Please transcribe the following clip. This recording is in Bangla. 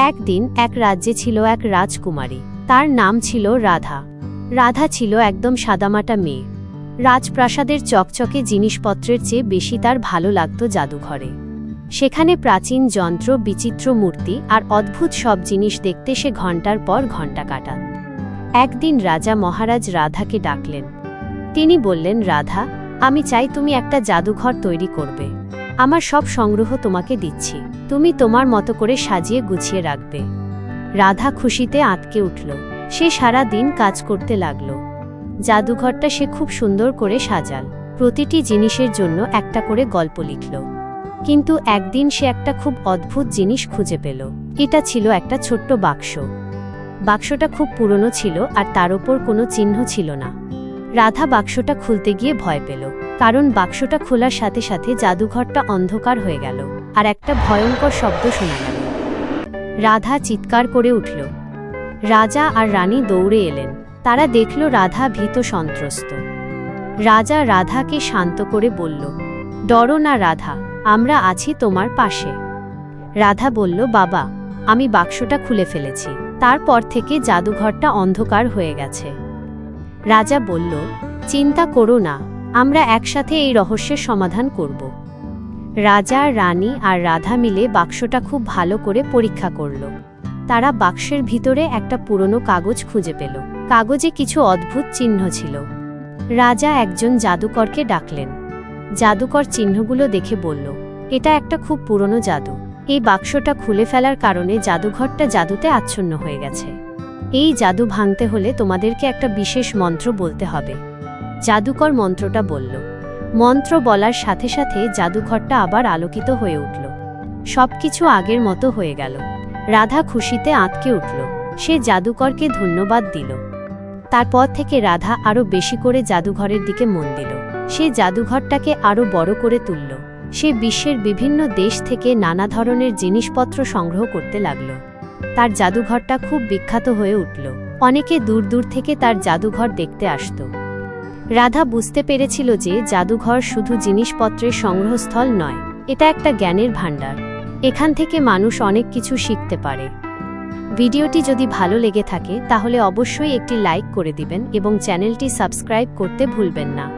একদিন এক রাজ্যে ছিল এক রাজকুমারী। তার নাম ছিল রাধা। রাধা ছিল একদম সাদামাটা মেয়ে। রাজপ্রাসাদের চকচকে জিনিসপত্রের চেয়ে বেশি তার ভালো লাগত জাদুঘরে। সেখানে প্রাচীন যন্ত্র, বিচিত্র মূর্তি আর অদ্ভুত সব জিনিস দেখতে সে ঘণ্টার পর ঘণ্টা কাটান একদিন রাজা মহারাজ রাধাকে ডাকলেন। তিনি বললেন, রাধা, আমি চাই তুমি একটা জাদুঘর তৈরি করবে। আমার সব সংগ্রহ তোমাকে দিচ্ছি। তুমি তোমার মতো করে সাজিয়ে গুছিয়ে রাখবে। রাধা খুশিতে আটকে উঠল। সে সারা দিন কাজ করতে লাগল। জাদুঘরটা সে খুব সুন্দর করে সাজাল। প্রতিটি জিনিসের জন্য একটা করে গল্প লিখল। কিন্তু একদিন সে একটা খুব অদ্ভুত জিনিস খুঁজে পেল। এটা ছিল একটা ছোট্ট বাক্স। বাক্সটা খুব পুরনো ছিল আর তার ওপর কোনো চিহ্ন ছিল না। রাধা বাক্সটা খুলতে গিয়ে ভয় পেল, কারণ বাক্সটা খোলার সাথে সাথে জাদুঘরটা অন্ধকার হয়ে গেল, আর একটা ভয়ঙ্কর শব্দ শোনা গেল। রাধা চিৎকার করে উঠল। রাজা আর রানী দৌড়ে এলেন। তারা দেখল রাধা ভীত সন্ত্রস্ত। রাজা রাধাকে শান্ত করে বলল, ডরো না রাধা, আমরা আছি তোমার পাশে। রাধা বলল, বাবা, আমি বাক্সটা খুলে ফেলেছি। তারপর থেকে জাদুঘরটা অন্ধকার হয়ে গেছে। রাজা বলল, চিন্তা করো না, আমরা একসাথে এই রহস্যের সমাধান করব। রাজা, রানী আর রাধা মিলে বাক্সটা খুব ভালো করে পরীক্ষা করল। তারা বাক্সের ভিতরে একটা পুরনো কাগজ খুঁজে পেল। কাগজে কিছু অদ্ভুত চিহ্ন ছিল। রাজা একজন জাদুকরকে ডাকলেন। জাদুকর চিহ্নগুলো দেখে বলল, এটা একটা খুব পুরনো জাদু। এই বাক্সটা খুলে ফেলার কারণে জাদুঘরটা জাদুতে আচ্ছন্ন হয়ে গেছে। এই জাদু ভাঙতে হলে তোমাদেরকে একটা বিশেষ মন্ত্র বলতে হবে। জাদুকর মন্ত্রটা বলল। মন্ত্র বলার সাথে সাথে জাদুঘরটা আবার আলোকিত হয়ে উঠল। সবকিছু আগের মতো হয়ে গেল। রাধা খুশিতে আঁতকে উঠল। সে জাদুকরকে ধন্যবাদ দিল। তারপর থেকে রাধা আরও বেশি করে জাদুঘরের দিকে মন দিল। সে জাদুঘরটাকে আরও বড় করে তুলল। সে বিশ্বের বিভিন্ন দেশ থেকে নানা ধরনের জিনিসপত্র সংগ্রহ করতে লাগল। তার জাদুঘরটা খুব বিখ্যাত হয়ে উঠল। অনেকে দূর দূর থেকে তার জাদুঘর দেখতে আসত। রাধা বুঝতে পেরেছিল যে জাদুঘর শুধু জিনিসপত্রের সংগ্রহস্থল নয়, এটা একটা জ্ঞানের ভাণ্ডার। এখান থেকে মানুষ অনেক কিছু শিখতে পারে। ভিডিওটি যদি ভালো লেগে থাকে, তাহলে অবশ্যই একটি লাইক করে দিবেন এবং চ্যানেলটি সাবস্ক্রাইব করতে ভুলবেন না।